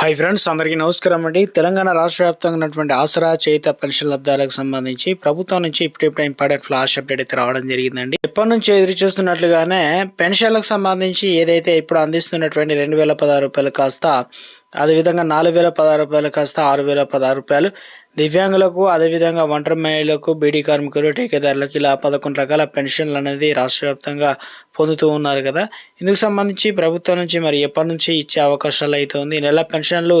Hi friends అందరికీ నమస్కారం అండి. తెలంగాణ రాష్ట్ర వ్యాప్తంగా ఉన్నటువంటి ఆసరా చేత పెన్షన్ లబ్ధాలకు సంబంధించి ప్రభుత్వం నుంచి ఇప్పుడిప్పుడు ఇంపార్టెంట్ ఫ్లాష్ అప్డేట్ అయితే రావడం జరిగిందండి. ఎప్పటి నుంచి ఎదురు చూస్తున్నట్లుగానే పెన్షన్లకు సంబంధించి ఏదైతే ఇప్పుడు అందిస్తున్నటువంటి రెండు వేల పదహారు రూపాయలు కాస్త అదేవిధంగా నాలుగు వేల పదహారు రూపాయలు కాస్త ఆరు వేల పదహారు రూపాయలు దివ్యాంగులకు అదేవిధంగా ఒంటరి మహిళలకు బీడీ కార్మికులు ఠేకేదారులకు ఇలా పదకొండు రకాల పెన్షన్లు అనేది రాష్ట్ర వ్యాప్తంగా పొందుతూ ఉన్నారు కదా. ఇందుకు సంబంధించి ప్రభుత్వం నుంచి మరి ఎప్పటి నుంచి ఇచ్చే అవకాశాలు అయితే ఉంది? ఈ నెల పెన్షన్లు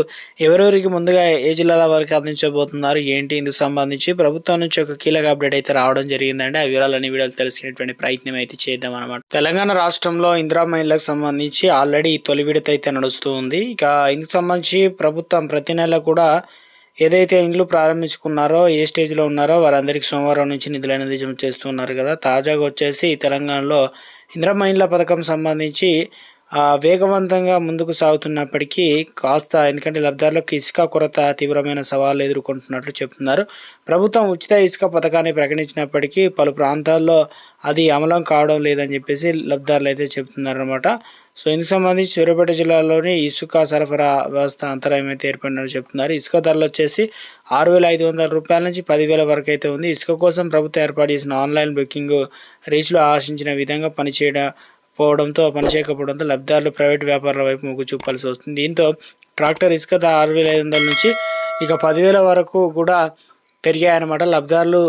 ఎవరెవరికి ముందుగా ఏ జిల్లాల వరకు అందించబోతున్నారు? ఏంటి? ఇందుకు సంబంధించి ప్రభుత్వం నుంచి ఒక కీలక అప్డేట్ అయితే రావడం జరిగిందండి. ఆ వివరాలన్నీ వీడియోలు తెలుసుకునేటువంటి ప్రయత్నం అయితే చేద్దాం అనమాట తెలంగాణ రాష్ట్రంలో ఇందిరా మహిళలకు సంబంధించి ఆల్రెడీ తొలి విడత అయితే నడుస్తూ ఉంది. ఇక ఇందుకు సంబంధించి ప్రభుత్వం ప్రతి నెల కూడా ఏదైతే ఇండ్లు ప్రారంభించుకున్నారో ఏ స్టేజ్లో ఉన్నారో వారందరికీ సోమవారం నుంచి నిధులు అనేది జమ చేస్తున్నారు కదా. తాజాగా వచ్చేసి తెలంగాణలో ఇంద్రమ్మ ఇండ్ల పథకం సంబంధించి వేగవంతంగా ముందుకు సాగుతున్నప్పటికీ కాస్త ఎందుకంటే లబ్ధారులకు ఇసుక కొరత తీవ్రమైన సవాళ్ళు ఎదుర్కొంటున్నట్లు చెప్తున్నారు. ప్రభుత్వం ఉచిత ఇసుక పథకాన్ని ప్రకటించినప్పటికీ పలు ప్రాంతాల్లో అది అమలం కావడం లేదని చెప్పేసి లబ్ధారులు అయితే చెప్తున్నారనమాట సో ఇందుకు సంబంధించి సూర్యాపేట జిల్లాలోని ఇసుక సరఫరా వ్యవస్థ అంతరాయం అయితే ఏర్పడినట్టు చెప్తున్నారు. ఇసుక ధరలు వచ్చేసి ఆరు వేల ఐదు వందల రూపాయల నుంచి పదివేల వరకు అయితే ఉంది. ఇసుక కోసం ప్రభుత్వం ఏర్పాటు చేసిన ఆన్లైన్ బుకింగ్ రీచ్లు ఆశించిన విధంగా పనిచేయడం పోవడంతో పనిచేయకపోవడంతో లబ్ధిదారులు ప్రైవేట్ వ్యాపారుల వైపు మొగ్గు చూపాల్సి వస్తుంది. దీంతో ట్రాక్టర్ ఇసుక ఆరు వేల ఐదు వందల నుంచి ఇక పదివేల వరకు కూడా పెరిగాయన్నమాట. లబ్ధారులు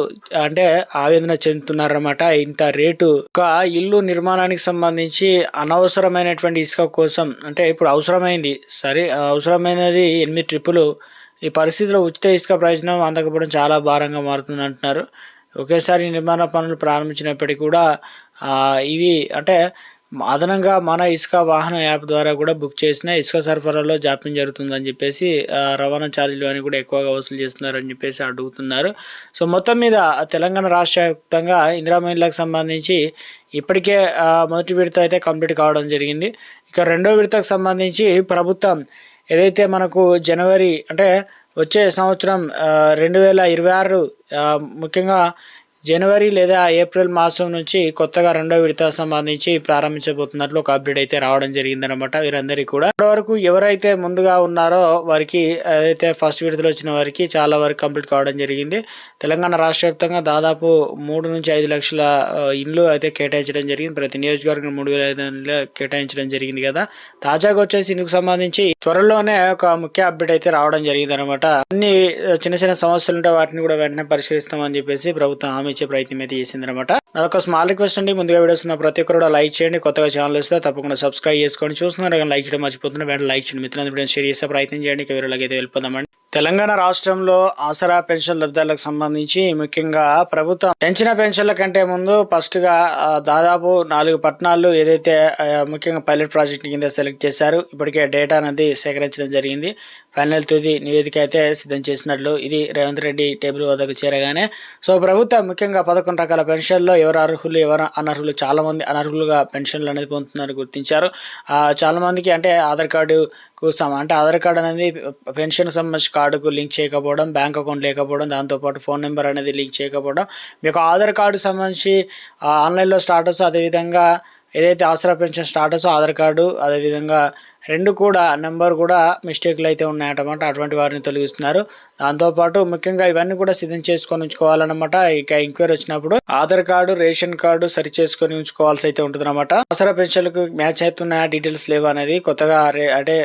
అంటే ఆవేదన చెందుతున్నారన్నమాట. ఇంత రేటు ఒక ఇల్లు నిర్మాణానికి సంబంధించి అనవసరమైనటువంటి ఇసుక కోసం అంటే ఇప్పుడు అవసరమైంది. సరే అవసరమైనది ఎనిమిది ట్రిప్పులు. ఈ పరిస్థితిలో ఉచిత ఇసుక ప్రయోజనం అందకపోవడం చాలా భారంగా మారుతుంది అంటున్నారు. ఒకేసారి నిర్మాణ పనులు ప్రారంభించినప్పటికీ కూడా ఇవి అంటే అదనంగా మన ఇసుక వాహన యాప్ ద్వారా కూడా బుక్ చేసిన ఇసుక సరఫరాలో జాప్యం జరుగుతుందని చెప్పేసి రవాణా ఛార్జీలు అని కూడా ఎక్కువగా వసూలు చేస్తున్నారని చెప్పేసి అడుగుతున్నారు. సో మొత్తం మీద తెలంగాణ రాష్ట్ర వ్యాప్తంగా ఇందిరా మహిళలకు సంబంధించి ఇప్పటికే మొదటి విడత అయితే కంప్లీట్ కావడం జరిగింది. ఇక రెండో విడతకు సంబంధించి ప్రభుత్వం ఏదైతే మనకు జనవరి అంటే వచ్చే సంవత్సరం రెండు వేల ఇరవై ఆరు ముఖ్యంగా జనవరి లేదా ఏప్రిల్ మాసం నుంచి కొత్తగా రెండో విడత సంబంధించి ప్రారంభించబోతున్నట్లు ఒక అప్డేట్ అయితే రావడం జరిగిందనమాట వీరందరికీ కూడా ఇప్పటివరకు ఎవరైతే ముందుగా ఉన్నారో వారికి అయితే ఫస్ట్ విడతలో వచ్చిన వారికి చాలా వరకు కంప్లీట్ కావడం జరిగింది. తెలంగాణ రాష్ట్ర వ్యాప్తంగా దాదాపు మూడు నుంచి ఐదు లక్షల ఇండ్లు అయితే కేటాయించడం జరిగింది. ప్రతి నియోజకవర్గం మూడు వేల ఐదు వందలు కేటాయించడం జరిగింది కదా. తాజాగా వచ్చేసి ఇందుకు సంబంధించి త్వరలోనే ఒక ముఖ్య అప్డేట్ అయితే రావడం జరిగింది అనమాట అన్ని చిన్న చిన్న సమస్యలు ఉంటే వాటిని కూడా వెంటనే పరిష్కరిస్తామని చెప్పేసి ప్రభుత్వం హామీ ఇచ్చే ప్రయత్నం అయితే చేసింది అనమాట అదొక స్మాల్ రిక్వెస్ట్ అండి. ముందుగా వీడియోస్ ఉన్న ప్రతి ఒక్కరు కూడా లైక్ చేయండి. కొత్తగా ఛానల్ వస్తే తప్పకుండా సబ్స్క్రైబ్ చేసుకొని చూస్తున్నారు కానీ లైక్ చేయడం మర్చిపోతున్నారు వెంటనే లైక్ చేయండి. మిత్రులందరూ షేర్ చేసే ప్రయత్నం చేయండి. ఇక వీడియోలోకి అయితే వెళ్ళిపోదామండి. తెలంగాణ రాష్ట్రంలో ఆసరా పెన్షన్ లబ్ధాలకు సంబంధించి ముఖ్యంగా ప్రభుత్వం పెంచిన పెన్షన్ల కంటే ముందు ఫస్ట్గా దాదాపు నాలుగు పట్టణాలు ఏదైతే ముఖ్యంగా పైలట్ ప్రాజెక్ట్ కింద సెలెక్ట్ చేశారు ఇప్పటికే డేటా అనేది సేకరించడం జరిగింది. ఫైనల్ తుది నివేదిక అయితే సిద్ధం చేసినట్లు ఇది రేవంత్ రెడ్డి టేబుల్ వద్దకు చేరగానే. సో ప్రభుత్వం ముఖ్యంగా పదకొండు రకాల పెన్షన్లో ఎవరు అర్హులు ఎవరు అనర్హులు చాలామంది అనర్హులుగా పెన్షన్లు అనేది పొందుతున్నారు గుర్తించారు. చాలామందికి అంటే ఆధార్ కార్డు కోసం అంటే ఆధార్ కార్డు అనేది పెన్షన్ సంబంధించిన కార్డుకు లింక్ చేయకపోవడం బ్యాంక్ అకౌంట్ లేకపోవడం దాంతోపాటు ఫోన్ నెంబర్ అనేది లింక్ చేయకపోవడం. మీకు ఆధార్ కార్డు సంబంధించి ఆన్లైన్లో స్టాటస్ అదేవిధంగా ఏదైతే Aasara pension status Aadhaar card అదేవిధంగా రెండు కూడా నెంబర్ కూడా మిస్టేక్లు అయితే ఉన్నాయన్నమాట. అటువంటి వారిని తొలగిస్తున్నారు. దాంతోపాటు ముఖ్యంగా ఇవన్నీ కూడా సిద్ధం చేసుకొని ఉంచుకోవాలన్నమాట. ఇక ఎంక్వైరీ వచ్చినప్పుడు ఆధార్ కార్డు రేషన్ కార్డు సరి చేసుకొని ఉంచుకోవాల్సి అయితే ఉంటుంది అనమాట ఆసరా పెన్షన్లకు మ్యాచ్ అవుతున్నాయా డీటెయిల్స్ లేవు అనేది కొత్తగా అంటే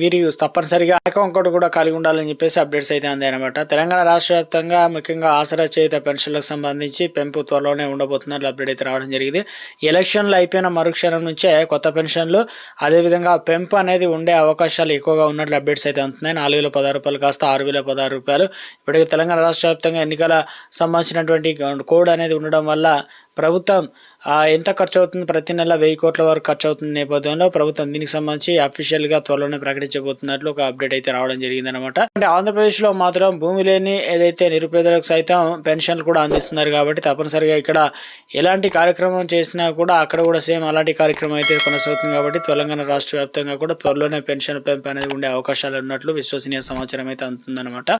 వీరి తప్పనిసరిగా అకౌంట్ కూడా కలిగి ఉండాలని చెప్పేసి అప్డేట్స్ అయితే అందాయి అనమాట తెలంగాణ రాష్ట్ర వ్యాప్తంగా ముఖ్యంగా ఆసరా చేత పెన్షన్లకు సంబంధించి పెంపు త్వరలోనే ఉండబోతున్నారు అప్డేట్ అయితే రావడం జరిగింది. ఎలక్షన్లు అయిపోయిన మరుక్షణం నుంచే కొత్త పెన్షన్లు అదేవిధంగా పెంపు అనేది ఉండే అవకాశాలు ఎక్కువగా ఉన్నట్లు అప్డేట్స్ అయితే అందుతున్నాయి. నాలుగు వేల పదహారు రూపాయలు కాస్త ఆరు వేల పదహారు రూపాయలు. ఇప్పటికే తెలంగాణ రాష్ట్ర వ్యాప్తంగా ఎన్నికల సంబంధించినటువంటి కోడ్ అనేది ఉండడం వల్ల ప్రభుత్వం ఎంత ఖర్చు అవుతుంది ప్రతి నెల వెయ్యి కోట్ల వరకు ఖర్చు అవుతున్న నేపథ్యంలో ప్రభుత్వం దీనికి సంబంధించి అఫీషియల్గా త్వరలోనే ప్రకటించబోతున్నట్లు ఒక అప్డేట్ అయితే రావడం జరిగింది అనమాట అంటే ఆంధ్రప్రదేశ్లో మాత్రం భూమి లేని ఏదైతే నిరుపేదలకు సైతం పెన్షన్లు కూడా అందిస్తున్నారు కాబట్టి తప్పనిసరిగా ఇక్కడ ఎలాంటి కార్యక్రమం చేసినా కూడా అక్కడ కూడా సేమ్ అలాంటి కార్యక్రమం అయితే కొనసాగుతుంది కాబట్టి తెలంగాణ రాష్ట్ర వ్యాప్తంగా కూడా త్వరలోనే పెన్షన్ పెంపు అనేది ఉండే అవకాశాలు ఉన్నట్లు విశ్వసనీయ సమాచారం అయితే అందుతుందన్నమాట.